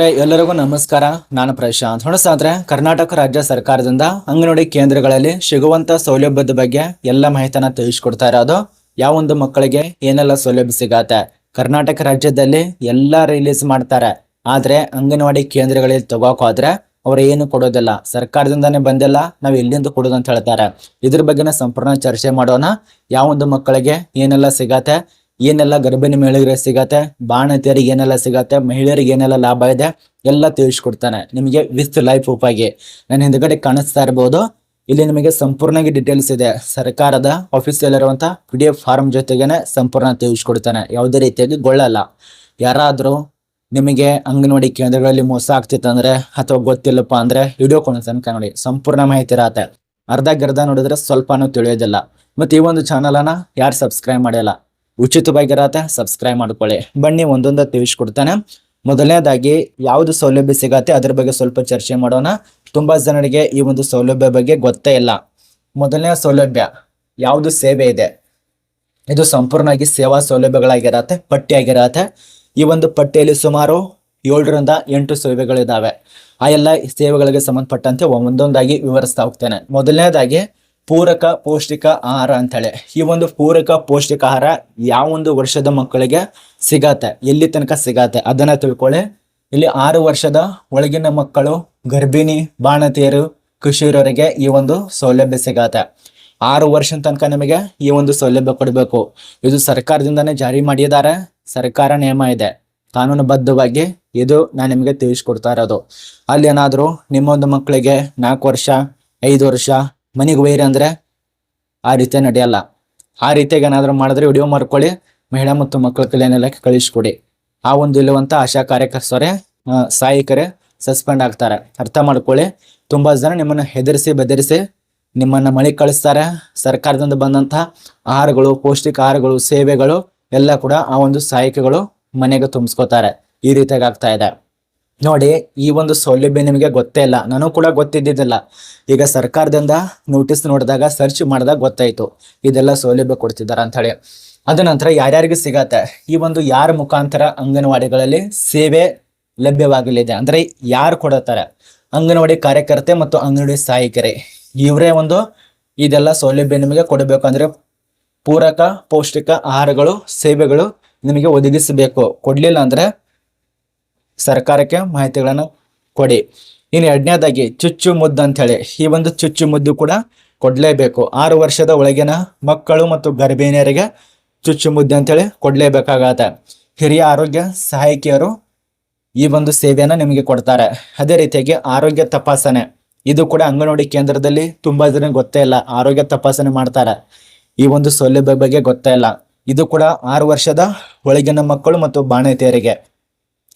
ಎಲ್ಲರಿಗೂ ನಮಸ್ಕಾರ. ನಾನು ಪ್ರಶಾಂತ್. ಹೊಣಸಾದ್ರೆ ಕರ್ನಾಟಕ ರಾಜ್ಯ ಸರ್ಕಾರದಿಂದ ಅಂಗನವಾಡಿ ಕೇಂದ್ರಗಳಲ್ಲಿ ಸಿಗುವಂತ ಸೌಲಭ್ಯದ ಬಗ್ಗೆ ಎಲ್ಲ ಮಾಹಿತಿನ ತಿಳಿಸ್ಕೊಡ್ತಾ ಇರೋದು ಯಾವೊಂದು ಮಕ್ಕಳಿಗೆ ಏನೆಲ್ಲ ಸೌಲಭ್ಯ ಸಿಗತ್ತೆ. ಕರ್ನಾಟಕ ರಾಜ್ಯದಲ್ಲಿ ಎಲ್ಲ ರಿಲೀಸ್ ಮಾಡ್ತಾರೆ. ಆದ್ರೆ, ಅಂಗನವಾಡಿ ಕೇಂದ್ರಗಳಲ್ಲಿ ತಗೋಕ್ ಹೋದ್ರೆ ಅವ್ರು ಏನು ಕೊಡೋದಿಲ್ಲ. ಸರ್ಕಾರದಿಂದಾನೇ ಬಂದಿಲ್ಲ, ನಾವು ಎಲ್ಲಿಂದ ಕೊಡೋದು ಅಂತ ಹೇಳ್ತಾರೆ. ಇದ್ರ ಬಗ್ಗೆನ ಸಂಪೂರ್ಣ ಚರ್ಚೆ ಮಾಡೋಣ. ಯಾವೊಂದು ಮಕ್ಕಳಿಗೆ ಏನೆಲ್ಲ ಸಿಗತ್ತೆ ಏನೆಲ್ಲ ಗರ್ಭಿಣಿ ಮಹಿಳೆಯರಿಗೆ ಸಿಗತ್ತೆ, ಬಾಣತಿಯರಿಗೆ ಏನೆಲ್ಲ ಸಿಗತ್ತೆ, ಮಹಿಳೆಯರಿಗೆ ಏನೆಲ್ಲ ಲಾಭ ಇದೆ, ಎಲ್ಲ ತಿಳಿಸ್ಕೊಡ್ತಾನೆ. ನಿಮಗೆ ವಿತ್ ಲೈಫ್ ಉಪಾಗಿ ನನ್ನ ಹಿಂದ್ಗಡೆ ಕಾಣಿಸ್ತಾ ಇರ್ಬೋದು. ಇಲ್ಲಿ ನಿಮಗೆ ಸಂಪೂರ್ಣವಾಗಿ ಡೀಟೇಲ್ಸ್ ಇದೆ. ಸರ್ಕಾರದ ಆಫೀಸಲ್ಲಿ ಇರುವಂತ ಪಿ ಡಿ ಎಫ್ ಫಾರ್ಮ್ ಜೊತೆಗೇನೆ ಸಂಪೂರ್ಣ ತಿಳಿಸ್ಕೊಡ್ತಾನೆ. ಯಾವುದೇ ರೀತಿಯಾಗಿ ಗೊಳ್ಳಲ್ಲ. ಯಾರಾದರೂ ನಿಮಗೆ ಅಂಗನವಾಡಿ ಕೇಂದ್ರಗಳಲ್ಲಿ ಮೋಸ ಆಗ್ತಿತ್ತಂದ್ರೆ ಅಥವಾ ಗೊತ್ತಿಲ್ಲಪ್ಪ ಅಂದ್ರೆ ವಿಡಿಯೋ ತನಕ ನೋಡಿ. ಸಂಪೂರ್ಣ ಮಾಹಿತಿ ಇರತ್ತೆ. ಅರ್ಧ ಗರ್ಧ ನೋಡಿದ್ರೆ ಸ್ವಲ್ಪನೂ ತಿಳಿಯೋದಿಲ್ಲ. ಮತ್ತೆ ಈ ಒಂದು ಚಾನಲನ್ನು ಯಾರು ಸಬ್ಸ್ಕ್ರೈಬ್ ಮಾಡಿಲ್ಲ? ಉಚಿತವಾಗಿರತ್ತೆ ಸಬ್ಸ್ಕ್ರೈಬ್ ಮಾಡ್ಕೊಳ್ಳಿ. ಬನ್ನಿ, ಒಂದೊಂದ ತಿಳಿಸ್ಕೊಡ್ತಾನೆ. ಮೊದಲನೇದಾಗಿ, ಯಾವುದು ಸೌಲಭ್ಯ ಸಿಗತ್ತೆ, ಅದ್ರ ಬಗ್ಗೆ ಸ್ವಲ್ಪ ಚರ್ಚೆ ಮಾಡೋಣ. ತುಂಬಾ ಜನರಿಗೆ ಈ ಒಂದು ಸೌಲಭ್ಯ ಬಗ್ಗೆ ಗೊತ್ತೇ ಇಲ್ಲ. ಮೊದಲನೇ ಸೌಲಭ್ಯ, ಯಾವುದು ಸೇವೆ ಇದೆ? ಇದು ಸಂಪೂರ್ಣವಾಗಿ ಸೇವಾ ಸೌಲಭ್ಯಗಳಾಗಿರತ್ತೆ, ಪಟ್ಟಿಯಾಗಿರತ್ತೆ. ಈ ಒಂದು ಪಟ್ಟಿಯಲ್ಲಿ ಸುಮಾರು ಏಳರಿಂದ ಎಂಟು ಸೇವೆಗಳಿದ್ದಾವೆ ಆ ಎಲ್ಲ ಸೇವೆಗಳಿಗೆ ಸಂಬಂಧಪಟ್ಟಂತೆ ಒಂದೊಂದಾಗಿ ವಿವರಿಸ್ತಾ ಹೋಗ್ತೇನೆ. ಮೊದಲನೇದಾಗಿ ಪೂರಕ ಪೌಷ್ಟಿಕ ಆಹಾರ ಅಂತೇಳಿ ಈ ಒಂದು ಪೂರಕ ಪೌಷ್ಟಿಕ ಆಹಾರ ಯಾವ ಒಂದು ವರ್ಷದ ಮಕ್ಕಳಿಗೆ ಸಿಗತ್ತೆ, ಎಲ್ಲಿ ತನಕ ಸಿಗತ್ತೆ ಅದನ್ನ ತಿಳ್ಕೊಳ್ಳಿ. ಇಲ್ಲಿ ಆರು ವರ್ಷದ ಒಳಗಿನ ಮಕ್ಕಳು, ಗರ್ಭಿಣಿ ಬಾಣತಿಯರು ಕೃಷಿಯರವರಿಗೆ ಈ ಒಂದು ಸೌಲಭ್ಯ ಸಿಗತ್ತೆ. ಆರು ವರ್ಷದ ತನಕ ನಿಮಗೆ ಈ ಒಂದು ಸೌಲಭ್ಯ ಕೊಡಬೇಕು. ಇದು ಸರ್ಕಾರದಿಂದಾನೇ ಜಾರಿ ಮಾಡಿದ್ದಾರೆ ಸರ್ಕಾರ ನಿಯಮ ಇದೆ. ಕಾನೂನುಬದ್ಧವಾಗಿ ಇದು ನಾನು ನಿಮಗೆ ತಿಳಿಸ್ಕೊಡ್ತಾ ಇರೋದು. ಅಲ್ಲಿ ಏನಾದರೂ ನಿಮ್ಮೊಂದು ಮಕ್ಕಳಿಗೆ ನಾಲ್ಕು ವರ್ಷ, ಐದು ವರ್ಷ ಮನೆಗೆ ಒಯ್ಯಿರಿ ಅಂದರೆ ಆ ರೀತಿ ನಡೆಯಲ್ಲ. ಆ ರೀತಿಯಾಗಿ ಏನಾದರೂ ಮಾಡಿದ್ರೆ ವಿಡಿಯೋ ಮಾಡ್ಕೊಳ್ಳಿ. ಮಹಿಳಾ ಮತ್ತು ಮಕ್ಕಳ ಕಲ್ಯಾಣ ಇಲಾಖೆ ಕಳಿಸ್ಕೊಡಿ. ಆ ಒಂದು ಇಲ್ಲುವಂಥ ಆಶಾ ಕಾರ್ಯಕರ್ತರೇ ಸಹಾಯಕರೇ ಸಸ್ಪೆಂಡ್ ಆಗ್ತಾರೆ. ಅರ್ಥ ಮಾಡ್ಕೊಳ್ಳಿ. ತುಂಬ ಜನ ನಿಮ್ಮನ್ನು ಹೆದರಿಸಿ, ಬೆದರಿಸಿ ನಿಮ್ಮನ್ನು ಮಳೆ ಕಳಿಸ್ತಾರೆ. ಸರ್ಕಾರದಿಂದ ಬಂದಂತಹ ಆಹಾರಗಳು, ಪೌಷ್ಟಿಕ ಆಹಾರಗಳು, ಸೇವೆಗಳು ಎಲ್ಲ ಕೂಡ ಆ ಒಂದು ಸಹಾಯಕಗಳು ಮನೆಗೆ ತುಂಬಿಸ್ಕೋತಾರೆ. ಈ ರೀತಿಯಾಗಿ ಆಗ್ತಾ ಇದೆ. ನೋಡಿ, ಈ ಒಂದು ಸೌಲಭ್ಯ ನಿಮಗೆ ಗೊತ್ತೇ ಇಲ್ಲ. ನಾನು ಕೂಡ ಗೊತ್ತಿದ್ದಿದ್ದಿಲ್ಲ. ಈಗ ಸರ್ಕಾರದಿಂದ ನೋಟಿಸ್ ನೋಡಿದಾಗ ಸರ್ಚ್ ಮಾಡಿದಾಗ ಗೊತ್ತಾಯಿತು. ಇದೆಲ್ಲ ಸೌಲಭ್ಯ ಕೊಡ್ತಿದ್ದಾರೆ ಅಂತ ಹೇಳಿ ಅದ ನಂತರ ಯಾರ್ಯಾರಿಗೆ ಸಿಗತ್ತೆ? ಈ ಒಂದು ಯಾರ ಮುಖಾಂತರ ಅಂಗನವಾಡಿಗಳಲ್ಲಿ ಸೇವೆ ಲಭ್ಯವಾಗಲಿದೆ? ಅಂದ್ರೆ ಯಾರು ಕೊಡುತ್ತಾರೆ? ಅಂಗನವಾಡಿ ಕಾರ್ಯಕರ್ತೆ ಮತ್ತು ಅಂಗನವಾಡಿ ಸಹಾಯಕರೇ ಇವರೇ ಒಂದು ಇದೆಲ್ಲ ಸೌಲಭ್ಯ ನಿಮಗೆ ಕೊಡಬೇಕು. ಅಂದ್ರೆ ಪೂರಕ ಪೌಷ್ಟಿಕ ಆಹಾರಗಳು, ಸೇವೆಗಳು ನಿಮಗೆ ಒದಗಿಸಬೇಕು. ಕೊಡ್ಲಿಲ್ಲ ಅಂದ್ರೆ ಸರ್ಕಾರಕ್ಕೆ ಮಾಹಿತಿಗಳನ್ನು ಕೊಡಿ. ಇನ್ನು ಎರಡನೇದಾಗಿ ಚುಚ್ಚು ಮುದ್ದು ಅಂತ ಹೇಳಿ ಈ ಒಂದು ಚುಚ್ಚು ಮುದ್ದು ಕೂಡ ಕೊಡಲೇಬೇಕು. ಆರು ವರ್ಷದ ಒಳಗಿನ ಮಕ್ಕಳು ಮತ್ತು ಗರ್ಭಿಣಿಯರಿಗೆ ಚುಚ್ಚು ಮುದ್ದು ಅಂತೇಳಿ ಕೊಡಲೇಬೇಕಾಗತ್ತೆ. ಹಿರಿಯ ಆರೋಗ್ಯ ಸಹಾಯಕಿಯರು ಈ ಒಂದು ಸೇವೆಯನ್ನು ನಿಮಗೆ ಕೊಡ್ತಾರೆ. ಅದೇ ರೀತಿಯಾಗಿ ಆರೋಗ್ಯ ತಪಾಸಣೆ. ಇದು ಕೂಡ ಅಂಗನವಾಡಿ ಕೇಂದ್ರದಲ್ಲಿ ತುಂಬ ಜನ ಗೊತ್ತೇ ಇಲ್ಲ. ಆರೋಗ್ಯ ತಪಾಸಣೆ ಮಾಡ್ತಾರೆ. ಈ ಒಂದು ಸೌಲಭ್ಯ ಬಗ್ಗೆ ಗೊತ್ತೇ ಇಲ್ಲ. ಇದು ಕೂಡ ಆರು ವರ್ಷದ ಒಳಗಿನ ಮಕ್ಕಳು ಮತ್ತು ಬಾಣತಿಯರಿಗೆ.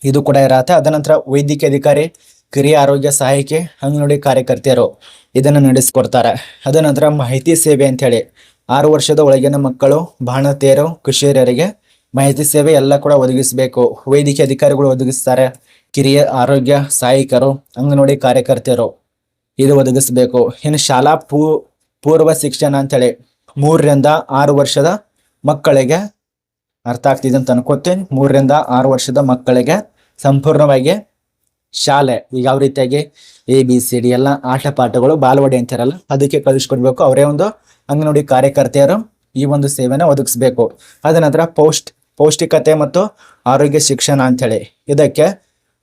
ಇದು ಕೂಡ ಇರತ್ತೆ. ಅದ ನಂತರ ವೈದ್ಯಕೀಯ ಅಧಿಕಾರಿ, ಕಿರಿಯ ಆರೋಗ್ಯ ಸಹಾಯಕಿ, ಅಂಗನವಾಡಿ ಕಾರ್ಯಕರ್ತೆಯರು ಇದನ್ನು ನಡೆಸಿಕೊಡ್ತಾರೆ. ಅದ ನಂತರ ಮಾಹಿತಿ ಸೇವೆ ಅಂತ ಹೇಳಿ ಆರು ವರ್ಷದ ಒಳಗಿನ ಮಕ್ಕಳು, ಬಾಣತೆಯರು ಕಿಶೋರಿಯರಿಗೆ ಮಾಹಿತಿ ಸೇವೆ ಎಲ್ಲ ಕೂಡ ಒದಗಿಸಬೇಕು. ವೈದ್ಯಕೀಯ ಅಧಿಕಾರಿಗಳು ಒದಗಿಸ್ತಾರೆ. ಕಿರಿಯ ಆರೋಗ್ಯ ಸಹಾಯಕರು, ಅಂಗನವಾಡಿ ಕಾರ್ಯಕರ್ತೆಯರು ಇದು ಒದಗಿಸಬೇಕು. ಇನ್ನು ಶಾಲಾ ಪೂರ್ವ ಶಿಕ್ಷಣ ಅಂತೇಳಿ ಮೂರರಿಂದ ಆರು ವರ್ಷದ ಮಕ್ಕಳಿಗೆ ಅರ್ಥ ಆಗ್ತಿದೆ ಅಂತ ಅನ್ಕೋತೀನಿ. ಮೂರರಿಂದ ಆರು ವರ್ಷದ ಮಕ್ಕಳಿಗೆ ಸಂಪೂರ್ಣವಾಗಿ ಶಾಲೆ, ಈಗ ಯಾವ ರೀತಿಯಾಗಿ ಎ ಬಿ ಸಿ ಡಿ ಎಲ್ಲ ಆಟ ಪಾಠಗಳು ಬಾಲವಾಡಿ ಅಂತಾರಲ್ಲ, ಅದಕ್ಕೆ ಕಲಿಸ್ಕೊಡ್ಬೇಕು. ಅವರೇ ಒಂದು ಅಂಗನವಾಡಿ ಕಾರ್ಯಕರ್ತೆಯರು ಈ ಒಂದು ಸೇವೆನ ಒದಗಿಸ್ಬೇಕು. ಅದ ನಂತರ ಪೌಷ್ಟ್ ಪೌಷ್ಟಿಕತೆ ಮತ್ತು ಆರೋಗ್ಯ ಶಿಕ್ಷಣ ಅಂತೇಳಿ ಇದಕ್ಕೆ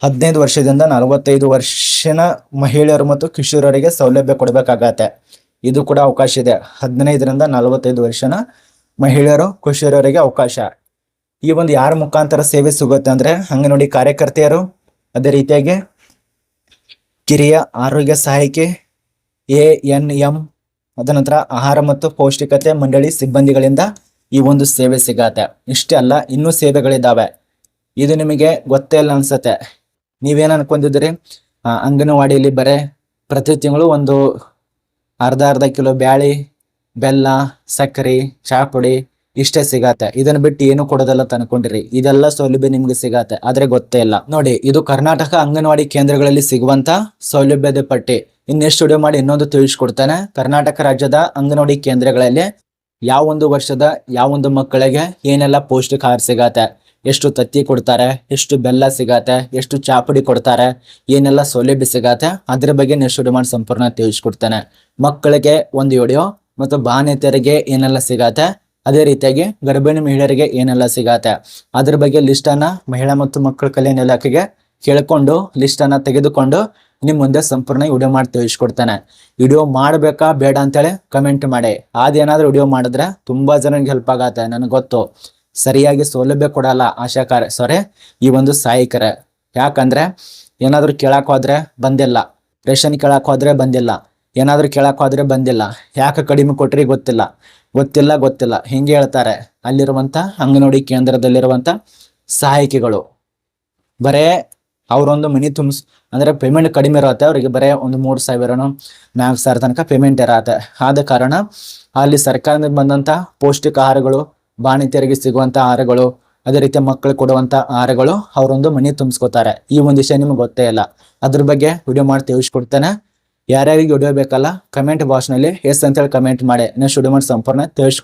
ಹದಿನೈದು ವರ್ಷದಿಂದ ನಲವತ್ತೈದು ವರ್ಷನ ಮಹಿಳೆಯರು ಮತ್ತು ಕಿಶೋರರಿಗೆ ಸೌಲಭ್ಯ ಕೊಡಬೇಕಾಗತ್ತೆ. ಇದು ಕೂಡ ಅವಕಾಶ ಇದೆ. ಹದಿನೈದರಿಂದ ನಲವತ್ತೈದು ವರ್ಷನ ಮಹಿಳೆಯರು, ಕಿಶೋರರಿಗೆ ಅವಕಾಶ. ಈ ಒಂದು ಯಾರ ಮುಖಾಂತರ ಸೇವೆ ಸಿಗುತ್ತೆ ಅಂದ್ರೆ ಅಂಗನವಾಡಿ ಕಾರ್ಯಕರ್ತೆಯರು. ಅದೇ ರೀತಿಯಾಗಿ ಕಿರಿಯ ಆರೋಗ್ಯ ಸಹಾಯಕಿ ಎ ಎನ್ ಎಂ ಅದ ನಂತರ ಆಹಾರ ಮತ್ತು ಪೌಷ್ಟಿಕತೆ ಮಂಡಳಿ ಸಿಬ್ಬಂದಿಗಳಿಂದ ಈ ಒಂದು ಸೇವೆ ಸಿಗತ್ತೆ. ಇಷ್ಟೇ ಅಲ್ಲ ಇನ್ನೂ ಸೇವೆಗಳಿದ್ದಾವೆ ಇದು ನಿಮಗೆ ಗೊತ್ತೇ ಇಲ್ಲ ಅನ್ಸತ್ತೆ. ನೀವೇನ್ ಅನ್ಕೊಂಡಿದ್ರಿ ಆ, ಅಂಗನವಾಡಿಯಲ್ಲಿ ಬರೇ ಪ್ರತಿ ತಿಂಗಳು ಒಂದು ಅರ್ಧ ಅರ್ಧ ಕಿಲೋ ಬ್ಯಾಳಿ ಬೆಲ್ಲ ಸಕ್ಕರೆ ಚಾ ಪುಡಿ ಇಷ್ಟೇ ಸಿಗತ್ತೆ ಇದನ್ನ ಬಿಟ್ಟು ಏನು ಕೊಡೋದಲ್ಲ ತಂದ್ಕೊಂಡಿರಿ ಇದೆಲ್ಲ ಸೌಲಭ್ಯ ನಿಮ್ಗೆ ಸಿಗತ್ತೆ ಆದ್ರೆ ಗೊತ್ತೇ ಇಲ್ಲ. ನೋಡಿ, ಇದು ಕರ್ನಾಟಕ ಅಂಗನವಾಡಿ ಕೇಂದ್ರಗಳಲ್ಲಿ ಸಿಗುವಂತ ಸೌಲಭ್ಯದ ಪಟ್ಟಿ. ಇನ್ನೆಷ್ಟು ಸ್ಟುಡಿಯೋ ಮಾಡಿ ಇನ್ನೊಂದು ತಿಳಿಸ್ಕೊಡ್ತಾನೆ. ಕರ್ನಾಟಕ ರಾಜ್ಯದ ಅಂಗನವಾಡಿ ಕೇಂದ್ರಗಳಲ್ಲಿ ಯಾವ ಒಂದು ವರ್ಷದ, ಯಾವ ಒಂದು ಮಕ್ಕಳಿಗೆ ಏನೆಲ್ಲ ಪೌಷ್ಟಿಕ ಆಹಾರ ಸಿಗತ್ತೆ ಎಷ್ಟು ತತ್ತಿ ಕೊಡ್ತಾರೆ? ಎಷ್ಟು ಬೆಲ್ಲ ಸಿಗತ್ತೆ ಎಷ್ಟು ಚಾಪುಡಿ ಕೊಡ್ತಾರೆ? ಏನೆಲ್ಲ ಸೌಲಭ್ಯ ಸಿಗತ್ತೆ ಅದ್ರ ಬಗ್ಗೆ ನೆಕ್ಸ್ಟ್ ಮಾಡಿ ಸಂಪೂರ್ಣ ತಿಳಿಸ್ಕೊಡ್ತೇನೆ. ಮಕ್ಕಳಿಗೆ ಒಂದು ವಿಡಿಯೋ ಮತ್ತು ಬಾಣೆತರಿಗೆ ಏನೆಲ್ಲ ಸಿಗತ್ತೆ ಅದೇ ರೀತಿಯಾಗಿ ಗರ್ಭಿಣಿ ಮಹಿಳೆಯರಿಗೆ ಏನೆಲ್ಲ ಸಿಗತ್ತೆ? ಅದ್ರ ಬಗ್ಗೆ ಲಿಸ್ಟ್ ಅನ್ನ ಮಹಿಳಾ ಮತ್ತು ಮಕ್ಕಳ ಕಲ್ಯಾಣ ಇಲಾಖೆಗೆ ಕೇಳ್ಕೊಂಡು ಲಿಸ್ಟ್ ಅನ್ನ ತೆಗೆದುಕೊಂಡು ನಿಮ್ ಮುಂದೆ ಸಂಪೂರ್ಣ ವಿಡಿಯೋ ಮಾಡಿ ತಿಳಿಸ್ಕೊಡ್ತಾನೆ. ವಿಡಿಯೋ ಮಾಡಬೇಕಾ ಬೇಡ ಅಂತೇಳಿ ಕಮೆಂಟ್ ಮಾಡಿ. ಅದೇನಾದ್ರೂ ವಿಡಿಯೋ ಮಾಡಿದ್ರೆ ತುಂಬಾ ಜನಕ್ಕೆ ಹೆಲ್ಪ್ ಆಗತ್ತೆ ನನಗೆ ಗೊತ್ತು. ಸರಿಯಾಗಿ ಸೌಲಭ್ಯ ಕೊಡಲ್ಲ ಆಶಾಕಾರ ಸಾರಿ ಈ ಒಂದು ಸಹಾಯಕರ ಯಾಕಂದ್ರೆ ಏನಾದ್ರೂ ಕೇಳಕ್ ಹೋದ್ರೆ ಬಂದಿಲ್ಲ. ರೇಷನ್ ಕೇಳಕ್ ಹೋದ್ರೆ ಬಂದಿಲ್ಲ. ಏನಾದ್ರೂ ಹೋದ್ರೆ ಬಂದಿಲ್ಲ. ಯಾಕೆ ಕಡಿಮೆ ಕೊಟ್ರಿ ಗೊತ್ತಿಲ್ಲ. ಗೊತ್ತಿಲ್ಲ ಗೊತ್ತಿಲ್ಲ. ಹಿಂಗೆ ಹೇಳ್ತಾರೆ. ಅಲ್ಲಿರುವಂತ ಅಂಗನವಾಡಿ ಕೇಂದ್ರದಲ್ಲಿರುವಂತ ಸಹಾಯಕಿಗಳು. ಬರೇ ಅವರೊಂದು ಮನಿ ತುಂಬಿಸ್, ಅಂದ್ರೆ ಪೇಮೆಂಟ್ ಕಡಿಮೆ ಇರುತ್ತೆ. ಅವರಿಗೆ ಬರೇ ಒಂದು ಮೂರು ಸಾವಿರನೋ, ನಾಲ್ಕು ಸಾವಿರ ತನಕ ಪೇಮೆಂಟ್ ಇರತ್ತೆ. ಆದ ಕಾರಣ ಅಲ್ಲಿ ಸರ್ಕಾರದಿಂದ ಬಂದಂತ ಪೌಷ್ಟಿಕ ಆಹಾರಗಳು ಬಾಣಿತಿಯರಿಗೆ ಸಿಗುವಂತ ಆಹಾರಗಳು, ಅದೇ ರೀತಿ ಮಕ್ಕಳು ಕೊಡುವಂತ ಆಹಾರಗಳು ಅವರೊಂದು ಮನಿ ತುಂಬಿಸ್ಕೋತಾರೆ. ಈ ಒಂದು ವಿಷಯ ನಿಮ್ಗೆ ಗೊತ್ತೇ ಇಲ್ಲ. ಅದ್ರ ಬಗ್ಗೆ ವಿಡಿಯೋ ಮಾಡಿ ತಿಳಿಸ್ಕೊಡ್ತೇನೆ ಯಾರ್ಯಾರಿಗೆ ವಿಡಿಯೋ ಬೇಕಲ್ಲ ಕಮೆಂಟ್ ಬಾಕ್ಸ್ನಲ್ಲಿ ಎಸ್ ಅಂತೇಳಿ ಕಮೆಂಟ್ ಮಾಡಿ. ನೆಕ್ಸ್ಟ್ ವಿಡಿಯೋ ಸಂಪೂರ್ಣ ತಿಳಿಸ್ಕೊಡ್ತೇನೆ.